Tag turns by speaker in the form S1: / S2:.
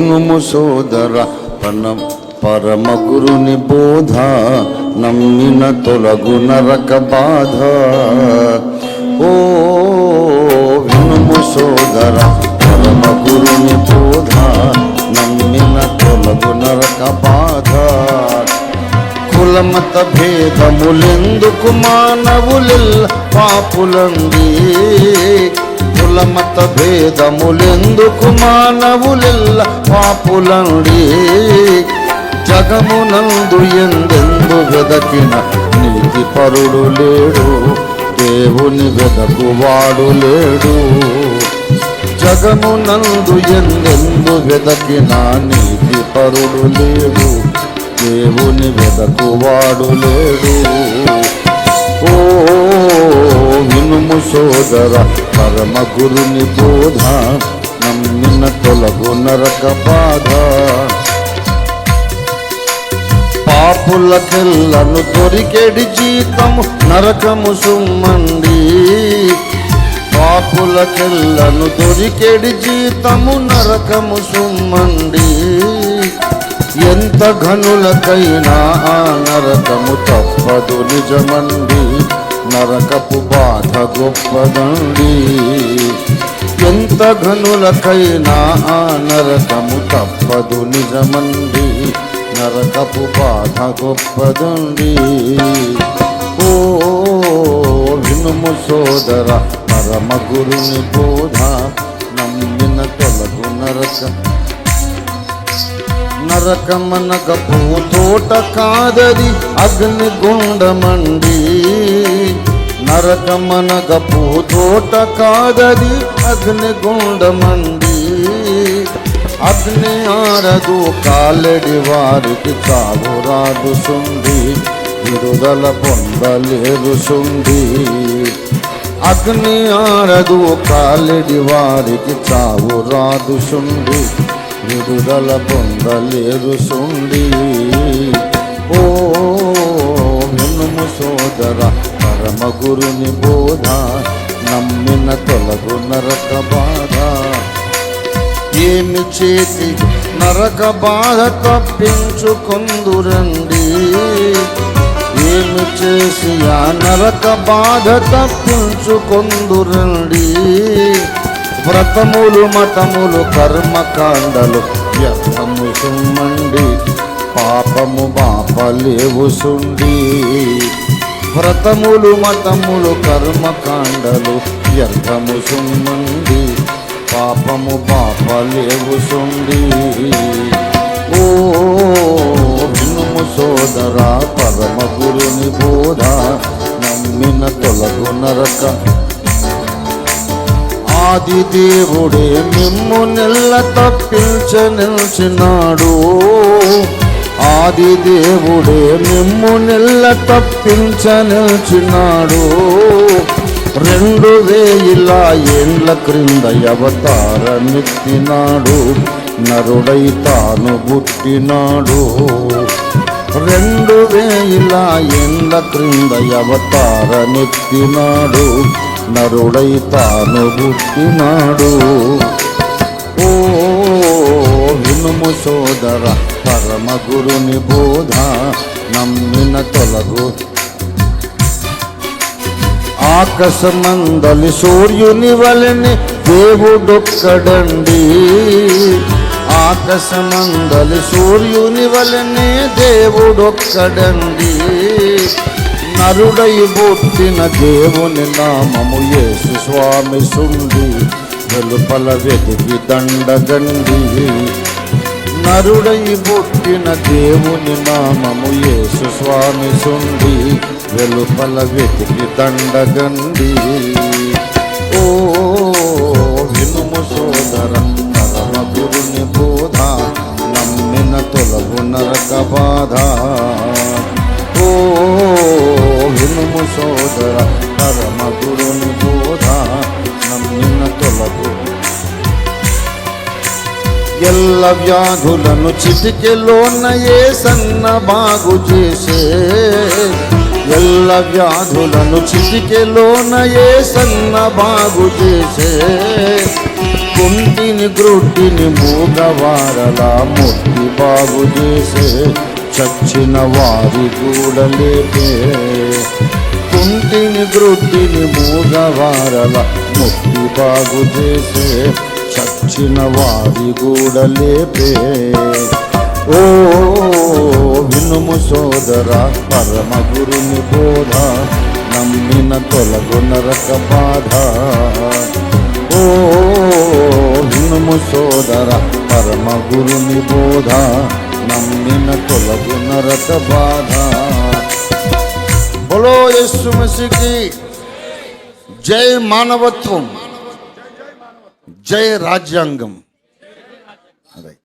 S1: వినుము సోదర పన పరమ గురుని బోధ నమ్మిన తొలగు నరక బాధ. ఓ వినుము సోదర పరమ గురుని బోధ నమ్మిన తొలగు నరక బాధ. కులమత భేదములెందుకు మానవులెల్ పాపులంది? కుల మత భేదములెందుకు మానవులెల్ల పాపులండి? జగమునందు ఎందెందు వెదకిన నీతి పరుడు లేడు దేవుని వెదకువాడు లేడు. జగమునందు ఎందెందు వెదకిన నీతి పరుడు లేడు దేవుని వెదకువాడు లేడు. సోదర పరమ గురుని బోధ నమ్మిన తొలగు నరక బాధ. పాపులకెల్లను దొరికెడి జీతము నరకము సుమ్మండి పాపులకెల్లను దొరికెడి జీతము నరకము సుమ్మండి ఎంత ఘనులకైనా ఆ నరకము తప్పదు నిజమండి నరకపు బాధ గొప్పదండి. ఎంత ఘనులకైనా ఆ నరకము తప్పదు నిజమండి. నరకపు బాధ గొప్పదండి. ఓ వినుము సోదర పరమ గురుని బోధ నమ్మిన తొలగు నరక. నరకమనక తోట కాదది అగ్ని గుండమండి నరకమనక తోట కాదది అగ్ని గుండమండి అగ్ని ఆరదు కాలడి వారికి చావు రాదు సుండి. విడుదల పొందలేదు సుండి. అగ్ని ఆరదు కాలడి వారికి చావు రాదు సుండి. విడుదల పొందలేదు సుండి. ఓ వినుము సోదర పరమ గురుని బోధ నమ్మిన తొలగు నరక బాధ. ఏమి చేసి నరక బాధ తప్పించుకుందురండి. ఏమి చేసి ఆ నరక బాధ తప్పించుకుందురండి. వ్రతములు మతములు కర్మకాండలు వ్యర్థము సుమ్మండి పాపము బాపలేవు సుండి. వ్రతములు మతములు కర్మకాండలు వ్యర్థము సుమ్మండి పాపము పాపలేవు సుండి. ఓ ఆది దేవుడే మిమ్ము నిల్ల తప్పించ నిలిచినాడు. ఆది దేవుడే మిమ్ము నెల్ల తప్పించ నిలిచినాడు. రెండు వేయిల ఏండ్ల క్రింద అవతారమెత్తినాడు నరుడై తాను పుట్టినాడు. రెండు వేల ఏండ్ల క్రింద అవతారమెత్తినాడు నరుడై తాను పుట్టినాడు ఓ వినుము సోదర పరమ గురుని బోధ నమ్మిన తొలగు. ఆకాశమందలి సూర్యుని వలని దేవుడొక్కడండి. ఆకాశమందలి సూర్యుని వలనే దేవుడొక్కడండి. నరుడై పుట్టిన దేవుని నామము యేసు స్వామి సుండి వెలుపల వెతికి దండగండి నరుడై పుట్టిన దేవుని నామము యేసు స్వామి సుండి వెలుపల వెతికి దండగండి ఓ వినుము సోదర పరమ గురుని బోధ. నమ్మిన తొలగు నరక బాధ. నమ్మిన తొలగు. ఎల్ల వ్యాధులను చిటికెలోన ఏ సన్న బాగు చేసే? ఎల్ల వ్యాధులను చిటికెలోన ఏ సన్న బాగు చేసే? కుంటిని గ్రుడ్డిని మూగవారలా ముట్టి బాగు చేసే? చచ్చిన వారి గూడలేపే కుంటిని గ్రుడ్డిని మూగవారల ముక్తి బాగు చేసే చచ్చిన వారి గూడలేపే. ఓ వినుము సోదర పరమ గురుని బోధ నమ్మిన తొలగు నరక బాధ. ఓ వినుము సోదర పరమ గురుని బోధ నమ్మిన తొలగు నరక బాధ. బలో యేసు మసీకి జై మానవత్వం జై రాజ్యాంగం అదే